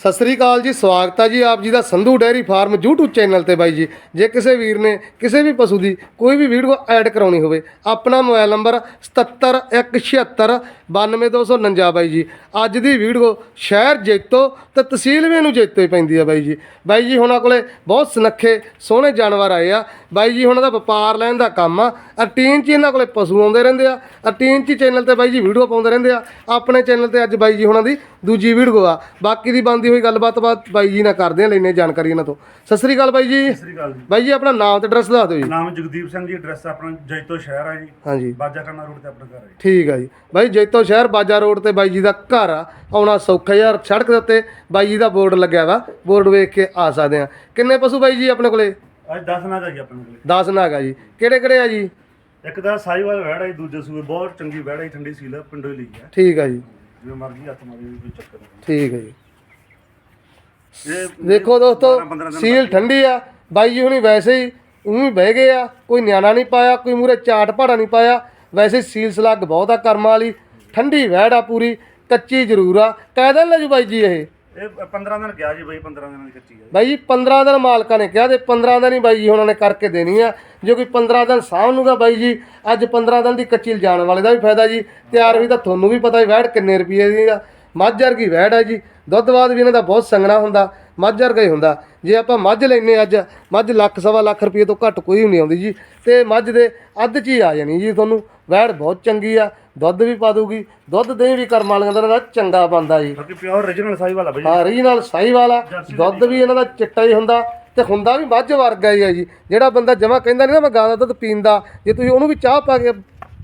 ਸਤਿ ਸ੍ਰੀ ਅਕਾਲ ਜੀ, ਸਵਾਗਤ ਹੈ ਜੀ ਆਪ ਜੀ ਦਾ Sandhu dairy farm YouTube channel ਤੇ ਬਾਈ ਜੀ। ਜੇ ਕਿਸੇ ਵੀਰ ਨੇ, ਕਿਸੇ ਵੀ ਪਸ਼ੂ ਦੀ ਕੋਈ ਵੀ ਵੀਡੀਓ ਐਡ ਕਰਾਉਣੀ ਹੋਵੇ, ਆਪਣਾ ਮੋਬਾਈਲ ਨੰਬਰ 771769 92249 ਬਾਈ ਜੀ। ਅੱਜ ਦੀ ਵੀਡੀਓ ਸ਼ਹਿਰ ਜੇਤੋ ਤੇ ਤਹਿਸੀਲ ਵੀ ਨੂੰ ਜੈਤੋ ਹੀ ਪੈਂਦੀ ਆ ਬਾਈ ਜੀ। ਬਾਈ ਜੀ, ਹੁਣਾਂ ਕੋਲੇ ਬਹੁਤ ਸੁਨੱਖੇ, ਸੋਹਣੇ ਜਾਨਵਰ ਆਏ ਆ। ਬਾਈ ਜੀ, ਹੁਣਾਂ ਦਾ ਵਪਾਰ ਲੈਣ ਦਾ ਕੰਮ ਆ। ਅਟੀਨ ਚ ਇਹਨਾਂ ਕੋਲੇ ਪਸ਼ੂ ਆਉਂਦੇ ਰਹਿੰਦੇ ਆ। ਅਟੀਨ ਚ ਚੈਨਲ ਤੇ ਬਾਈ ਜੀ ਵੀਡੀਓ ਪਾਉਂਦੇ ਰਹਿੰਦੇ ਆ। ਆਪਣੇ ਚੈਨਲ ਤੇ ਅੱਜ ਬਾਈ ਜੀ, ਹੁਣਾਂ ਦੀ ਦੂਜੀ ਵੀਡੀਓ ਆ। ਬਾਕੀ ਦੀ ਬੰਦੀ ਹੋਈ ਗੱਲਬਾਤ ਬਾਤ ਬਾਈ ਜੀ ਨਾਲ ਕਰਦੇ ਆ ਲੈਨੇ ਜਾਣਕਾਰੀ ਇਹਨਾਂ ਤੋਂ। ਸਤਿ ਸ੍ਰੀ ਅਕਾਲ ਬਾਈ ਜੀ। ਸਤਿ ਸ੍ਰੀ ਅਕਾਲ ਜੀ। ਬਾਈ ਜੀ ਆਪਣਾ ਨਾਮ ਤੇ ਐਡਰੈਸ ਦੱਸ ਦਿਓ ਜੀ। ਨਾਮ ਜਗਦੀਪ ਸਿੰਘ ਜੀ ਐਡਰੈਸ ਆਪਣਾ ਜੈਤੋ ਸ਼ਹਿਰ ਆ ਜੀ। ਹਾਂਜੀ। ਬਾਜਾ ਕਰਨਾ ਰੋਡ ਤੇ ਆਪਣਾ ਘਰ ਹੈ ਠੀਕ ਆ ਜੀ। ਬਾਈ ਜੈਤੋ ਸ਼ਹਿਰ ਬਾਜਾ ਰੋਡ ਤੇ ਬਾਈ ਜੀ ਦਾ ਘਰ ਆ। ਆਉਣਾ ਸੌਖਾ ਯਾਰ ਸੜਕ ਦੇ ਉੱਤੇ ਬਾਈ ਜੀ ਦਾ ਬੋਰਡ ਲੱਗਿਆ ਵਾ। ਬੋਰਡ ਵੇਖ ਕੇ ਆ ਸਕਦੇ ਆ। ਕਿੰਨੇ ਪਸ਼ੂ ਬਾਈ ਜੀ ਆਪਣੇ ਕੋਲੇ? ਅੱਜ 10 ਨਾ ਜੀ ਆਪਣੇ ਕੋਲੇ। 10 ਨਾਗ ਆ ਜੀ। ਕਿਹੜੇ ਕਿਹੜੇ ਆ ਜੀ? ਇੱਕ ਤਾਂ ਸਾਈਵਾਲ ਵੈੜ ਹੈ ਦੂਜੇ ਸੂਏ ਬਹੁਤ ਚੰਗੀ ਵੈੜ ਹੈ ਠੰਡੀ ਸੀਲ ਹੈ ਪਿੰਡੋਂ ਲਈ ਹੈ ਠੀਕ ਆ ਜੀ। ਜਿਵੇਂ ਮਰਜ਼ੀ ਹੱਥ ਮਾਰੀ ਕੋਈ ਚੱਕਰ ਨਹੀਂ। ਠੀਕ ਹੈ ਜੀ। ਇਹ ਦੇਖੋ ਦੋਸਤੋ 15 ਦਿਨ ਸੀਲ ਠੰਡੀ ਆ। ਬਾਈ ਜੀ ਹੁਣੀ ਵੈਸੇ ਹੀ ਉਹੀ ਬਹਿ ਗਏ ਆ ਕੋਈ ਨਿਆਣਾ ਨਹੀਂ ਪਾਇਆ ਕੋਈ ਮੂਰੇ ਚਾਟ ਭਾੜਾ ਨਹੀਂ ਪਾਇਆ। ਵੈਸੇ ਸੀਲ ਸਲੱਗ ਬਹੁਤ ਆ ਕਰਮਾਂ ਵਾਲੀ ਠੰਡੀ ਵਹਿੜ ਆ ਪੂਰੀ ਕੱਚੀ ਜ਼ਰੂਰ ਆ। ਕਹਿ ਦਿਨ ਲੈ ਜੂ ਬਾਈ ਜੀ ਇਹ। ਇਹ 15 ਦਿਨ ਗਿਆ ਜੀ ਬਾਈ 15 ਦਿਨਾਂ ਦੀ ਕੱਚੀ ਹੈ ਬਾਈ ਜੀ 15 ਦਿਨ ਮਾਲਕਾਂ ਨੇ ਕਿਹਾ ਤੇ 15 ਦਿਨ ਹੀ ਬਾਈ ਜੀ ਉਹਨਾਂ ਨੇ ਕਰਕੇ ਦੇਣੀ ਆ। ਜੇ ਕੋਈ 15 ਦਿਨ ਸਾਂਭ ਲੂਗਾ ਬਾਈ ਜੀ, ਅੱਜ 15 ਦਿਨ ਦੀ ਕੱਚੀ ਲਿਜਾਣ ਵਾਲੇ ਦਾ ਵੀ ਫਾਇਦਾ ਜੀ। ਤਿਆਰ ਵੀ ਤਾਂ ਤੁਹਾਨੂੰ ਵੀ ਪਤਾ ਹੀ ਵਹਿੜ ਕਿੰਨੇ ਰੁਪਏ ਦੀ ਆ। ਮੱਝ ਵਰਗੀ ਵਹਿੜ ਆ ਜੀ। ਦੁੱਧ ਬਾਅਦ ਵੀ ਇਹਨਾਂ ਦਾ ਬਹੁਤ ਸੰਘਣਾ ਹੁੰਦਾ, ਮੱਝ ਵਰਗਾ ਹੀ ਹੁੰਦਾ। ਜੇ ਆਪਾਂ ਮੱਝ ਲੈਨੇ ਅੱਜ, ਮੱਝ ਲੱਖ ਸਵਾ ਲੱਖ ਰੁਪਏ ਤੋਂ ਘੱਟ ਕੋਈ ਵੀ ਨਹੀਂ ਆਉਂਦੀ ਜੀ। ਤੇ ਮੱਝ ਦੇ ਅੱਧ 'ਚ ਹੀ ਆ ਜਾਣੀ ਜੀ ਤੁਹਾਨੂੰ। ਵਹਿੜ ਬਹੁਤ ਚੰਗੀ ਆ ਦੁੱਧ ਵੀ ਪਾ ਦੂਗੀ ਦੁੱਧ ਦਹੀਂ ਵੀ ਕਰਮ ਵਾਲਿਆਂ ਦਾ ਇਹਨਾਂ ਦਾ ਚੰਗਾ ਬੰਦਾ ਜੀ। ਪਿਓਰ origignal ਸਾਈਵਾਲ ਆ ਬਈ ਹਾਂ ਰੀਜਨਲ ਸਾਈ ਵਾਲਾ ਦੁੱਧ ਵੀ ਇਹਨਾਂ ਦਾ ਚਿੱਟਾ ਹੀ ਹੁੰਦਾ ਤੇ ਹੁੰਦਾ ਵੀ ਮੱਝ ਵਰਗਾ ਹੀ ਹੈ ਜੀ। ਜਿਹੜਾ ਬੰਦਾ ਜਮਾ ਕਹਿੰਦਾ ਨਹੀਂ ਨਾ ਮੈਂ ਗਾਂ ਦਾ ਦੁੱਧ ਪੀਂਦਾ ਜੇ ਤੁਸੀਂ ਉਹਨੂੰ ਵੀ ਚਾਹ ਪਾ ਕੇ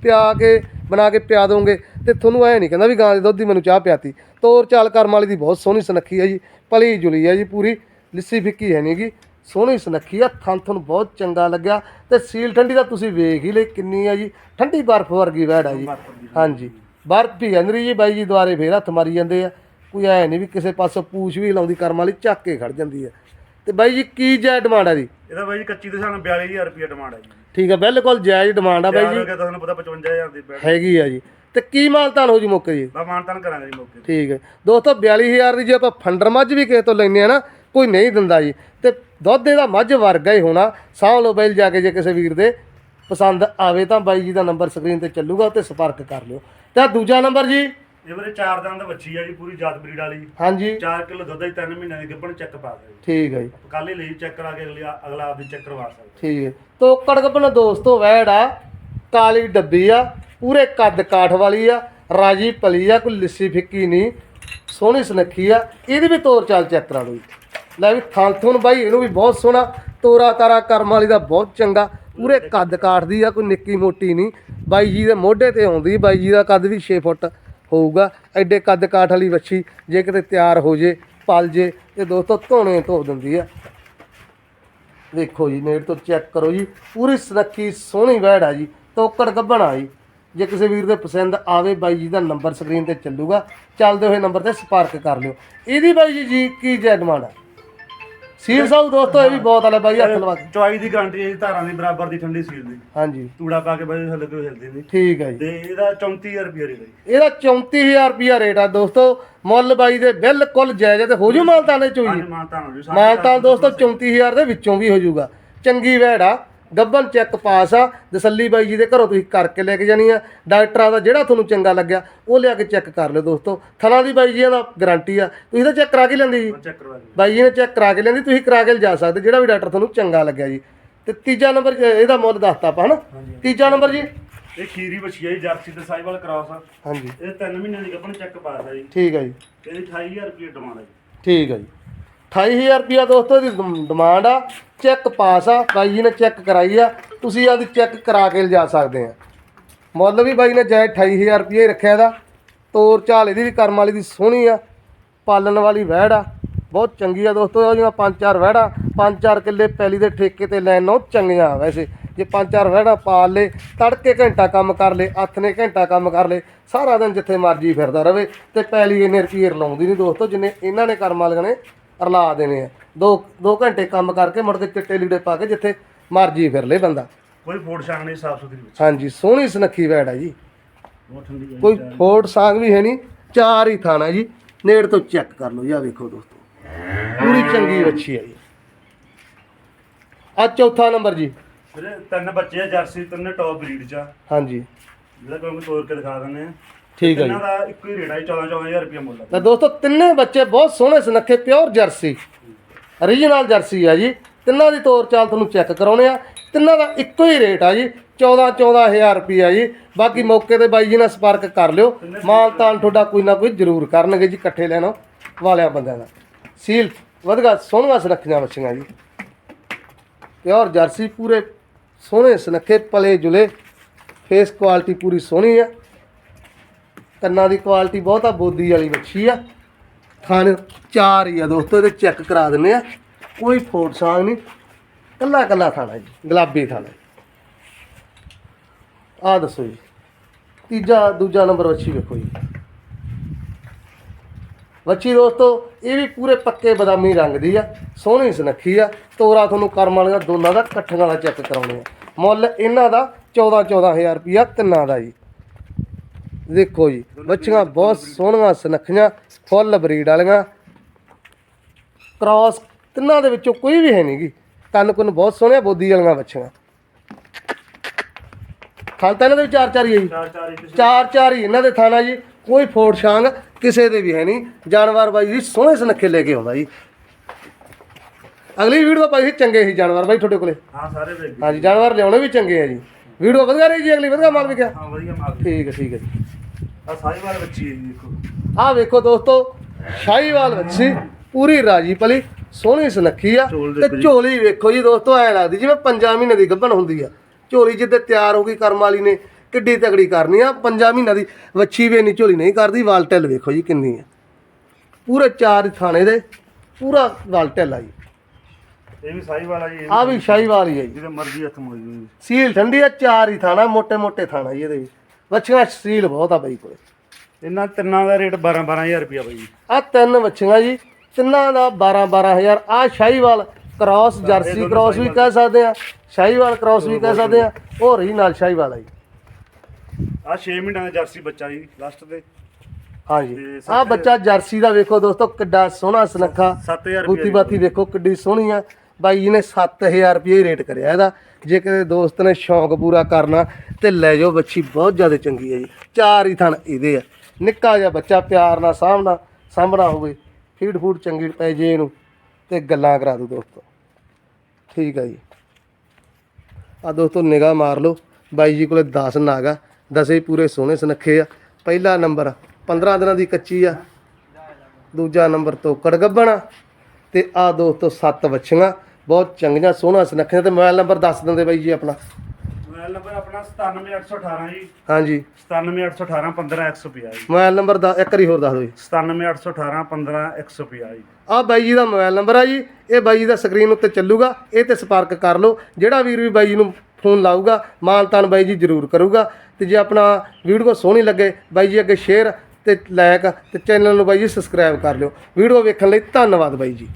ਪਿਆ ਕੇ ਬਣਾ ਕੇ ਪਿਆ ਦੋਗੇ ਤੇ ਤੁਹਾਨੂੰ ਐ ਨਹੀਂ ਕਹਿੰਦਾ ਵੀ ਗਾਂ ਦੇ ਦੁੱਧ ਦੀ ਮੈਨੂੰ ਚਾਹ ਪਿਆਤੀ। ਤੋਰ ਚਾਲ ਕਰਮ ਵਾਲੀ ਦੀ ਬਹੁਤ ਸੋਹਣੀ ਸੁਨੱਖੀ ਹੈ ਜੀ ਪਲੀ ਜੁਲੀ ਹੈ ਜੀ ਪੂਰੀ ਲਿੱਸੀ ਫਿੱਕੀ ਹੈ ਨਹੀਂਗੀ ਸੋਹਣੀ ਸੁਨੱਖੀ ਆ ਥਣ ਤੁਹਾਨੂੰ ਬਹੁਤ ਚੰਗਾ ਲੱਗਿਆ ਤੇ ਸੀਲ ਠੰਡੀ ਦਾ ਤੁਸੀਂ ਵੇਖ ਹੀ ਲਈ ਕਿੰਨੀ ਆ ਜੀ ਠੰਡੀ ਬਰਫ਼ ਵਰਗੀ ਵਹਿੜ ਆ ਜੀ। ਹਾਂਜੀ ਬਰਫ਼ ਹੀ ਅੰਦਰੀ ਜੀ ਬਾਈ ਜੀ ਦੁਆਰੇ ਫੇਰ ਹੱਥ ਮਾਰੀ ਜਾਂਦੇ ਆ। ਕੋਈ ਐ ਨਹੀਂ ਵੀ ਕਿਸੇ ਪਾਸੋਂ ਪੂਛ ਵੀ ਲਾਉਂਦੀ ਕਰਮ ਵਾਲੀ ਚੱਕ ਕੇ ਖੜ ਜਾਂਦੀ ਆ। ਤੇ ਬਾਈ ਜੀ ਕੀ ਜੈ ਡਿਮਾਂਡ ਆ ਜੀ? ਇਹਦਾ ਬਾਈ ਜੀ ਕੱਚੀ ਦੇ ਸਾਨੂੰ 42000 ਰੁਪਏ ਡਿਮਾਂਡ ਹੈ ਜੀ। ਠੀਕ ਆ ਬਿਲਕੁਲ ਜਾਇਜ਼ ਡਿਮਾਂਡ ਆ ਬਾਈ ਜੀ। ਗਿਆ ਤੁਹਾਨੂੰ ਪਤਾ 55000 ਦੀ ਬੈਠ ਹੈਗੀ ਆ ਜੀ। ਤੇ ਕੀ ਮਾਲਤਾਨ ਹੋ ਜੀ ਮੌਕੇ ਜੀ? ਬਾ ਮਾਨਤਾਨ ਕਰਾਂਗੇ ਜੀ ਮੌਕੇ। ਠੀਕ ਹੈ ਦੋਸਤੋ 42000 ਦੀ ਜੇ ਆਪਾਂ ਫੰਡਰ ਮੱਝ ਵੀ ਕਿਸੇ ਤੋਂ ਲੈਨੇ ਆ ਨਾ ਕੋਈ ਨਹੀਂ ਦਿੰਦਾ ਜੀ। ਤੇ ਦੁੱਧ ਇਹਦਾ ਮੱਝ ਵਰਗਾ ਹੀ ਹੋਣਾ। ਸਾਹ ਲਓ ਬਾਈ ਜਾ ਕੇ ਜੇ ਕਿਸੇ ਵੀਰ ਦੇ ਪਸੰਦ ਆਵੇ ਤਾਂ ਬਾਈ ਜੀ ਦਾ ਨੰਬਰ ਸਕਰੀਨ ਤੇ ਚੱਲੂਗਾ ਉੱਤੇ ਸੰਪਰਕ ਕਰ ਲਿਓ। ਤੇ ਦੂਜਾ ਨੰਬਰ ਜੀ। ਇਹ ਵੀਰੇ 4 ਦਿਨ ਦਾ ਬੱਚੀ ਆ ਜੀ ਪੂਰੀ ਜਾਤ ਬਰੀਡ ਵਾਲੀ। ਹਾਂਜੀ। 4 ਕਿਲੋ ਦੁੱਧ ਦੀ 3 ਮਹੀਨਿਆਂ ਦੀ ਗੱਭਣ ਚੈੱਕ ਪਾ ਦੇ ਠੀਕ ਹੈ ਜੀ। ਕੱਲ ਹੀ ਲਈ ਚੈੱਕ ਕਰਾ ਕੇ ਅਗਲੀ ਅਗਲਾ ਆਪਦੀ ਚੈੱਕ ਕਰਵਾ ਸਕਦਾ। ਠੀਕ ਹੈ ਤੋਕੜ ਗੱਬਨ ਦੋਸਤੋ ਵੈੜ ਆ ਕਾਲੀ ਡੱਬੀ ਆ ਪੂਰੇ ਕੱਦ ਕਾਠ ਵਾਲੀ ਆ ਰਾਜੀ ਪਲੀ ਆ ਕੋਈ ਲਿੱਸੀ ਫਿੱਕੀ ਨਹੀਂ ਸੋਹਣੀ ਸੁਨੱਖੀ ਆ। ਇਹਦੀ ਵੀ ਤੋਰ ਚਾਲ ਚੈੱਕ ਕਰਾ ਲਓ ਜੀ। ਲੈ ਵੀ ਥਾਂ ਥੁਣ ਬਾਈ, ਇਹਨੂੰ ਵੀ ਬਹੁਤ ਸੋਹਣਾ। ਤੋਰਾ ਤਾਰਾ ਕਰਮ ਵਾਲੀ ਦਾ ਬਹੁਤ ਚੰਗਾ। ਪੂਰੇ ਕੱਦ ਕਾਠਦੀ ਆ, ਕੋਈ ਨਿੱਕੀ ਮੋਟੀ ਨਹੀਂ। ਬਾਈ ਜੀ ਦੇ ਮੋਢੇ ਤੇ ਆਉਂਦੀ, ਬਾਈ ਜੀ ਦਾ ਕੱਦ ਵੀ 6 ਫੁੱਟ ਹੋਊਗਾ। ਐਡੇ ਕੱਦ ਕਾਠ ਵਾਲੀ ਵੱਛੀ, ਜੇ ਕਿਤੇ ਤਿਆਰ ਹੋ ਜੇ, ਪਲ ਜੇ ਤੇ ਦੋਸਤੋ ਧੋਣੇ ਧੋ ਦਿੰਦੀ ਆ। ਦੇਖੋ ਜੀ, ਨੇੜ ਤੋਂ ਚੈੱਕ ਕਰੋ ਜੀ। ਪੂਰੀ ਸੁਰੱਖੀ ਸੋਹਣੀ ਵੈੜ ਆ ਜੀ। ਤੋਕੜ ਗੱਭਣਾ ਜੀ। ਜੇ ਕਿਸੇ ਵੀਰ ਦੇ ਪਸੰਦ ਆਵੇ, ਬਾਈ ਜੀ ਦਾ ਨੰਬਰ ਸਕਰੀਨ ਤੇ ਚੱਲੂਗਾ। ਚੱਲਦੇ ਹੋਏ ਨੰਬਰ ਤੇ ਸੰਪਰਕ ਕਰ ਲਿਓ। ਇਹਦੀ ਬਾਈ ਜੀ ਜੀ ਕੀ ਜੈ ਡਿਮਾਂਡ ਆ? ਸੀਰ ਸਾਹਿਬ ਦੋਸਤੋ ਇਹ ਵੀ ਬਹੁਤ ਆਲੇ ਬਾਈ ਹੱਥ ਲਵਾ ਕੇ। ਚੁਆਈ ਦੀ ਗਾਰੰਟੀ ਹੈ ਜੀ ਧਾਰਾਂ ਦੀ ਬਰਾਬਰ ਦੀ ਠੰਡੀ ਸੀਲ ਦੀ। ਹਾਂਜੀ। ਤੂੜਾ ਪਾ ਕੇ ਬਾਈ ਹਲੇ ਕੋਈ ਹਿਲਦੀ ਨਹੀਂ। ਠੀਕ ਹੈ ਜੀ। ਤੇ ਇਹਦਾ 34000 ਰੁਪਏ ਰੇਟ ਹੈ ਜੀ। ਇਹਦਾ 34000 ਰੁਪਿਆ ਰੇਟ ਆ ਦੋਸਤੋ। ਮੁੱਲ ਬਾਈ ਦੇ ਬਿਲਕੁਲ ਜਾਇਜ਼ ਆ ਤੇ ਹੋ ਜੂ ਮਾਲਤਾਂ ਦੇ ਚੋਈ ਹਾਂਜੀ ਮਾਨਤਾ ਹੋ ਜੀ ਦੋਸਤੋ 34000 ਦੇ ਵਿੱਚੋਂ ਵੀ ਹੋ ਜਾਊਗਾ ਚੰਗੀ ਵੈੜ ਆ। ਗੱਬਨ ਚੈੱਕ ਪਾਸ ਆ। ਦਸੱਲੀ ਬਾਈ ਜੀ ਦੇ ਘਰੋਂ ਤੁਸੀਂ ਕਰਕੇ ਲੈ ਕੇ ਜਾਣੀ ਆ। ਡਾਕਟਰਾਂ ਦਾ ਜਿਹੜਾ ਤੁਹਾਨੂੰ ਚੰਗਾ ਲੱਗਿਆ ਉਹ ਲਿਆ ਕੇ ਚੈੱਕ ਕਰ ਲਿਓ ਦੋਸਤੋ। ਥਲਾਂ ਦੀ ਬਾਈ ਜੀ ਦਾ ਗਾਰੰਟੀ ਆ। ਤੁਸੀਂ ਤਾਂ ਚੈੱਕ ਕਰਾ ਕੇ ਲੈਂਦੀ ਜੀ। ਚੈੱਕ ਕਰਵਾ ਦਿਓ ਬਾਈ ਜੀ ਨੇ ਚੈੱਕ ਕਰਾ ਕੇ ਲੈਂਦੀ ਤੁਸੀਂ ਕਰਾ ਕੇ ਲਿਜਾ ਸਕਦੇ ਜਿਹੜਾ ਵੀ ਡਾਕਟਰ ਤੁਹਾਨੂੰ ਚੰਗਾ ਲੱਗਿਆ ਜੀ। ਤੇ ਤੀਜਾ ਨੰਬਰ ਇਹਦਾ ਮੁੱਲ ਦੱਸਤਾ ਆਪਾਂ ਹਨਾ? ਤੀਜਾ ਨੰਬਰ ਜੀ। ਇਹ ਖੀਰੀ ਬੱਚੀ ਹੈ ਜੀ ਜਰਸੀ ਤੇ ਸਾਈਵਾਲ ਕ੍ਰਾਸ ਆ। ਹਾਂਜੀ। ਇਹ 3 ਮਹੀਨਿਆਂ ਦੀ ਗੱਭਣ ਚੈੱਕ ਪਾਸ ਹੈ ਜੀ। ਠੀਕ ਹੈ ਜੀ। ਇਹਦੀ 28000 ਰੁਪਏ ਡਿਮਾਂਡ ਹੈ ਜੀ। ਠੀਕ ਹੈ ਜੀ। 28000 ਰੁਪਿਆ ਦੋਸਤੋ ਦੀ ਡਿਮ- ਡਿਮਾਂਡ ਆ। ਚੈੱਕ ਪਾਸ ਆ, ਬਾਈ ਜੀ ਨੇ ਚੈੱਕ ਕਰਾਈ ਆ, ਤੁਸੀਂ ਆਦੀ ਚੈੱਕ ਕਰਾ ਕੇ ਲਿਜਾ ਸਕਦੇ ਆ। ਮੁੱਲ ਵੀ ਬਾਈ ਨੇ ਜਾਇ 28000 ਰੁਪਏ ਰੱਖਿਆ ਦਾ ਤੋਰ ਝਾਲ ਇਹਦੀ ਵੀ ਕਰਮ ਵਾਲੀ ਦੀ ਸੋਹਣੀ ਆ, ਪਾਲਣ ਵਾਲੀ ਵਹਿੜ ਆ, ਬਹੁਤ ਚੰਗੀ ਆ ਦੋਸਤੋ ਉਹ ਜਿਹੀਆਂ ਪੰਜ ਚਾਰ ਵਹਿੜਾਂ ਪੰਜ ਚਾਰ ਕਿੱਲੇ ਪੈਲੀ ਦੇ ਠੇਕੇ ਤੇ ਲੈਣ ਨੂੰ ਚੰਗੀਆਂ ਵੈਸੇ। ਜੇ ਪੰਜ ਚਾਰ ਵਹਿੜਾਂ ਪਾਲ ਲੇ, ਤੜਕੇ ਘੰਟਾ ਕੰਮ ਕਰ ਲੇ ਹੱਥ ਨੇ ਘੰਟਾ ਕੰਮ ਕਰ ਲੇ, ਸਾਰਾ ਦਿਨ ਜਿੱਥੇ ਮਰਜ਼ੀ ਫਿਰਦਾ ਰਵੇ ਤੇ ਪੈਲੀ ਇਹਨੇ ਰੁਪਏ ਲਾਉਂਦੀ ਨਹੀਂ ਦੋਸਤੋ, ਜਿੰਨੇ ਇਹਨਾਂ ਨੇ ਕਰਮ ਵਾਲਿਆਂ ਨੇ ਰਲਾ ਦੇਣੇ ਆ। ਦੋ ਦੋ ਘੰਟੇ ਕੰਮ ਕਰਕੇ ਮੁੜ ਕੇ ਚਿੱਟੇ ਲੀੜੇ ਪਾ ਕੇ ਜਿੱਥੇ ਮਰਜ਼ੀ ਫਿਰ ਲੇ ਬੰਦਾ। ਕੋਈ ਫੋੜ ਛਾਂਗ ਨਹੀਂ ਸਾਫ਼ ਸੁਥਰੀ ਬੱਚੀ ਹਾਂਜੀ ਸੋਹਣੀ ਸੁਨੱਖੀ ਵੈੜ ਆ ਜੀ। ਬਹੁਤ ਠੰਡੀ ਹੈ ਕੋਈ ਫੋੜ ਸਾਗ ਵੀ ਹੈ ਨਹੀਂ ਚਾਰ ਹੀ ਥਾਣਾ ਜੀ। ਨੇੜ ਤੋਂ ਚੈੱਕ ਕਰ ਲਓ ਜੀ ਆ ਵੇਖੋ ਦੋਸਤੋ। ਪੂਰੀ ਚੰਗੀ ਵੱਛੀ ਹੈ ਜੀ। ਆ ਚੌਥਾ ਨੰਬਰ ਜੀ। ਵੀਰੇ ਤਿੰਨ ਬੱਚੇ ਆ ਜਰਸੀ ਤਿੰਨੇ ਟੌਪ ਬਰੀਡ ਚ ਆ। ਹਾਂਜੀ। ਜਿਹੜਾ ਕੋਈ ਤੋੜ ਕੇ ਦਿਖਾ ਦਿੰਦੇ ਆ। ਠੀਕ ਹੈ ਜੀ। ਇਹਨਾਂ ਦਾ ਇੱਕੋ ਹੀ ਰੇਟ ਆ 14 14000 ਰੁਪਏ ਮੁੱਲ ਆ। ਤਾਂ ਦੋਸਤੋ ਤਿੰਨੇ ਬੱਚੇ ਬਹੁਤ ਸੋਹਣੇ ਸੁਨੱਖੇ ਪਿਓਰ ਜਰਸੀ। ਰੀਜਨਲ ਜਰਸੀ ਆ ਜੀ। ਤਿੰਨਾਂ ਦੀ ਤੋਰ ਚਾਲ ਤੁਹਾਨੂੰ ਚੈੱਕ ਕਰਾਉਣੇ ਆ। ਤਿੰਨਾਂ ਦਾ ਇੱਕੋ ਹੀ ਰੇਟ ਆ ਜੀ। 14 14000 ਰੁਪਿਆ ਜੀ। ਬਾਕੀ ਮੌਕੇ ਤੇ ਬਾਈ ਜੀ ਨਾਲ ਸੰਪਰਕ ਕਰ ਲਿਓ। ਮਾਲ ਤਾਨ ਤੁਹਾਡਾ ਕੋਈ ਨਾ ਕੋਈ ਜ਼ਰੂਰ ਕਰਨਗੇ ਜੀ, ਇਕੱਠੇ ਲੈਣਾ ਵਾਲਿਆਂ ਬੰਦਿਆਂ ਦਾ। ਸੀਲ ਵਧਗਾ, ਸੋਹਣੀਆਂ ਸੁਨੱਖੀਆਂ ਬੱਚੀਆਂ ਜੀ। ਪਿਓਰ ਜਰਸੀ ਪੂਰੇ ਸੋਹਣੇ ਸੁਨੱਖੇ, ਪਲੇ ਜੁਲੇ। ਫੇਸ ਕੁਆਲਿਟੀ ਪੂਰੀ ਸੋਹਣੀ ਆ। ਕੰਨਾਂ ਦੀ ਕੁਆਲਿਟੀ ਬਹੁਤਾ ਬੋਦੀ ਵਾਲੀ ਵੱਛੀ ਆ। ਖਾਣ ਚਾਰ ਹੀ ਆ ਦੋਸਤੋ, ਇਹਦੇ ਚੈੱਕ ਕਰਾ ਦਿੰਨੇ ਆ। ਕੋਈ ਫੋਟ ਸਾਂਗ ਨਹੀਂ। ਕੱਲਾ ਕੱਲਾ ਥਾਣਾ ਜੀ, ਗੁਲਾਬੀ ਥਾਣਾ। ਆ ਦੱਸੋ ਜੀ। ਤੀਜਾ, ਦੂਜਾ ਨੰਬਰ ਵੱਛੀ ਵੇਖੋ ਜੀ। ਵੱਛੀ ਦੋਸਤੋ, ਇਹ ਵੀ ਪੂਰੇ ਪੱਕੇ ਬਦਾਮੀ ਰੰਗ ਦੀ ਆ, ਸੋਹਣੀ ਸੁਨੱਖੀ ਆ। ਤੋਰਾ ਤੁਹਾਨੂੰ ਕਰਮ ਵਾਲੀਆਂ ਦੋਨਾਂ ਦਾ, ਇਕੱਠੀਆਂ ਦਾ ਚੈੱਕ ਕਰਾਉਣੇ ਆ। ਮੁੱਲ ਇਹਨਾਂ ਦਾ 14 14000 ਰੁਪਿਆ ਤਿੰਨਾਂ ਦਾ ਜੀ। ਦੇਖੋ ਜੀ ਬੱਚੀਆਂ ਬਹੁਤ ਸੋਹਣੀਆਂ ਸੁਨੱਖੀਆਂ ਫੁੱਲ ਬਰੀਡ ਵਾਲੀਆਂ। ਕ੍ਰਾਸ ਤਿੰਨਾਂ ਦੇ ਵਿੱਚੋਂ ਕੋਈ ਵੀ ਹੈ ਨਹੀਂਗੀ ਕੰਨ ਕੁੰਨ ਬਹੁਤ ਸੋਹਣੇ ਆ, ਬੋਦੀ ਵਾਲੀਆਂ ਬੱਚੀਆਂ ਖਾਲ ਤਾਂ ਇਹਨਾਂ ਦੇ ਚਾਰ ਚਾਰ ਹੀ ਹੈ ਜੀ। ਚਾਰ ਚਾਰ ਹੀ ਇਹਨਾਂ ਦੇ ਥਾਣਾ ਜੀ ਕੋਈ ਫੋੜ ਛਾਂਗ ਕਿਸੇ ਦੇ ਵੀ ਹੈ ਨਹੀਂ ਜਾਨਵਰ ਬਾਈ ਜੀ ਸੋਹਣੇ ਸੁਨੱਖੇ ਲੈ ਕੇ ਆਉਂਦਾ ਜੀ। ਅਗਲੀ ਵੀਡੀਓ ਭਾਈ ਜੀ ਚੰਗੇ ਸੀ ਜਾਨਵਰ ਬਾਈ ਤੁਹਾਡੇ ਕੋਲੇ। ਹਾਂ ਸਾਰੇ ਵੇਖ ਹਾਂਜੀ ਜਾਨਵਰ ਲਿਆਉਣੇ ਵੀ ਚੰਗੇ ਆ ਜੀ। ਵੀਡੀਓ ਵਧੀਆ ਰਹੀ ਜੀ ਅਗਲੀ ਵਧੀਆ ਮਾਲ ਵਿਕਿਆ ਹਾਂ ਵਧੀਆ ਮਾਲ। ਠੀਕ ਹੈ ਠੀਕ ਹੈ ਜੀ। ਆ ਵੇਖੋ ਦੋਸਤੋ ਸ਼ਾਹੀਵਾਲ ਬੱਚੀ ਪੂਰੀ ਰਾਜੀ ਭਲੀ ਸੋਹਣੀ ਸੁਨੱਖੀ ਆ। ਤੇ ਝੋਲੀ ਵੇਖੋ ਜੀ ਦੋਸਤੋ ਐ ਲੱਗਦੀ ਜਿਵੇਂ ਪੰਜਾਂ ਮਹੀਨੇ ਦੀ ਗੱਭਣ ਹੁੰਦੀ ਆ। ਝੋਲੀ ਜਿੱਦੇ ਤਿਆਰ ਹੋ ਗਈ ਕਰਮ ਵਾਲੀ ਨੇ ਕਿੱਡੀ ਤਗੜੀ ਕਰਨੀ ਆ। ਪੰਜਾਂ ਮਹੀਨੇ ਦੀ ਵੱਛੀ ਵੀ ਇੰਨੀ ਝੋਲੀ ਨਹੀਂ ਕਰਦੀ ਵਾਲਟੈਲ ਵੇਖੋ ਜੀ ਕਿੰਨੀ ਆ। ਪੂਰੇ ਚਾਰ ਥਾਣੇ ਦੇ ਪੂਰਾ ਵਾਲਟੈਲ ਆ ਜੀ। ਇਹ ਵੀ ਸਾਈਵਾਲ ਆ ਜੀ ਆ ਵੀ ਸ਼ਾਹੀਵਾਲ ਹੀ ਆ ਜੀ। ਮਰਜ਼ੀ ਹੱਥ ਮੋਈ ਸੀਲ ਠੰਡੀ ਆ ਚਾਰ ਹੀ ਥਾਣਾ ਮੋٹے ਮੋٹے ਥਾਣਾ ਜੀ ਇਹਦੇ ਵਿੱਚ। ਵੱਛੀਆਂ ਸੀਲ ਬਹੁਤ ਆ ਬਾਈ ਕੋਲੇ। ਇਹਨਾਂ ਤਿੰਨਾਂ ਦਾ ਰੇਟ 12 12000 ਰੁਪਏ ਬਾਈ ਆ ਤਿੰਨ ਵੱਛੀਆਂ ਜੀ ਤਿੰਨਾਂ ਦਾ 12 12000 ਆ ਸ਼ਾਹੀਵਾਲ ਕ੍ਰਾਸ ਜਰਸੀ ਕ੍ਰਾਸ ਵੀ ਕਹਿ ਸਕਦੇ ਆ। ਸ਼ਾਹੀਵਾਲ ਕ੍ਰਾਸ ਵੀ ਕਹਿ ਸਕਦੇ ਆ। ਉਹ ਰਹੀ ਨਾਲ ਸ਼ਾਹੀਵਾਲ ਆ ਜੀ। ਆ 6 ਮਹੀਨਿਆਂ ਦਾ ਜਰਸੀ ਬੱਚਾ ਜੀ ਲਾਸਟ ਦੇ ਹਾਂਜੀ ਤੇ ਆ ਬੱਚਾ ਜਰਸੀ ਦਾ ਵੇਖੋ ਦੋਸਤੋ ਕਿੱਡਾ ਸੋਹਣਾ ਸੁਨੱਖਾ। 7000 ਬੂਤੀ ਰੁਪਏ ਬਾਤੀ ਵੇਖੋ ਕਿੱਡੀ ਸੋਹਣੀ ਆ। ਬਾਈ ਜੀ ਨੇ 7000 ਰੁਪਏ ਰੇਟ ਕਰਿਆ ਇਹਦਾ। ਜੇ ਕਿਤੇ ਦੋਸਤ ਨੇ ਸ਼ੌਂਕ ਪੂਰਾ ਕਰਨਾ, ਤੇ ਲੈ ਜਾਓ, ਬੱਚੀ ਬਹੁਤ ਜ਼ਿਆਦਾ ਚੰਗੀ ਹੈ ਜੀ। ਚਾਰ ਹੀ ਥਣ ਇਹਦੇ ਆ। ਨਿੱਕਾ ਜਿਹਾ ਬੱਚਾ, ਪਿਆਰ ਨਾਲ ਸਾਹਮਣਾ ਸਾਹਮਣਾ ਹੋਵੇ ਫੀਡ ਫੂਡ ਚੰਗੀ ਪੈ ਜੇ ਇਹਨੂੰ, ਤੇ ਗੱਲਾਂ ਕਰਾ ਦੋ ਦੋਸਤੋ। ਠੀਕ ਆ ਜੀ। ਆ ਦੋਸਤੋ, ਨਿਗਾਹ ਮਾਰ ਲਓ। ਬਾਈ ਜੀ ਕੋਲੇ 10 ਨਾਗਾ। ਦਸੇ ਪੂਰੇ ਸੋਹਣੇ ਸੁਨੱਖੇ ਆ। ਪਹਿਲਾ ਨੰਬਰ 15 ਦਿਨਾਂ ਦੀ ਕੱਚੀ ਆ। ਦੂਜਾ ਨੰਬਰ ਤੋਕੜ ਗੱਬਣਾ ਤੇ ਆ ਦੋਸਤੋ ਸੱਤ ਵੱਛੀਆਂ। ਬਹੁਤ ਚੰਗੀਆਂ ਸੋਹਣਾ ਸੁਨੱਖੀਆਂ ਤੇ ਮੋਬਾਈਲ ਨੰਬਰ ਦੱਸ ਦਿੰਦੇ ਬਾਈ ਜੀ ਆਪਣਾ। ਮੋਬਾਈਲ ਨੰਬਰ ਆਪਣਾ 97818 ਜੀ। ਹਾਂਜੀ। 97818 15150 ਜੀ। ਮੋਬਾਈਲ ਨੰਬਰ ਦਾ ਇੱਕ ਵਾਰੀ ਹੋਰ ਦੱਸ ਦਿਓ ਜੀ। 97818 15150 ਜੀ। ਆ ਬਾਈ ਜੀ ਦਾ ਮੋਬਾਈਲ ਨੰਬਰ ਆ ਜੀ। ਇਹ ਬਾਈ ਜੀ ਦਾ ਸਕਰੀਨ ਉੱਤੇ ਚੱਲੂਗਾ। ਇਹ ਤੇ ਸੰਪਰਕ ਕਰ ਲਓ। ਜਿਹੜਾ ਵੀਰ ਵੀ ਬਾਈ ਜੀ ਨੂੰ ਫੋਨ ਲਾਊਗਾ ਮਾਨਤਾਨ ਬਾਈ ਜੀ ਜ਼ਰੂਰ ਕਰੂਗਾ। ਤੇ ਜੇ ਆਪਣਾ ਵੀਡੀਓ ਸੋਹਣੀ ਲੱਗੇ ਬਾਈ ਜੀ ਅੱਗੇ ਸ਼ੇਅਰ ਤੇ ਲਾਇਕ ਤੇ ਚੈਨਲ ਨੂੰ ਬਾਈ ਜੀ ਸਬਸਕ੍ਰਾਈਬ ਕਰ ਲਿਓ। ਵੀਡੀਓ ਵੇਖਣ ਲਈ ਧੰਨਵਾਦ ਬਾਈ ਜੀ।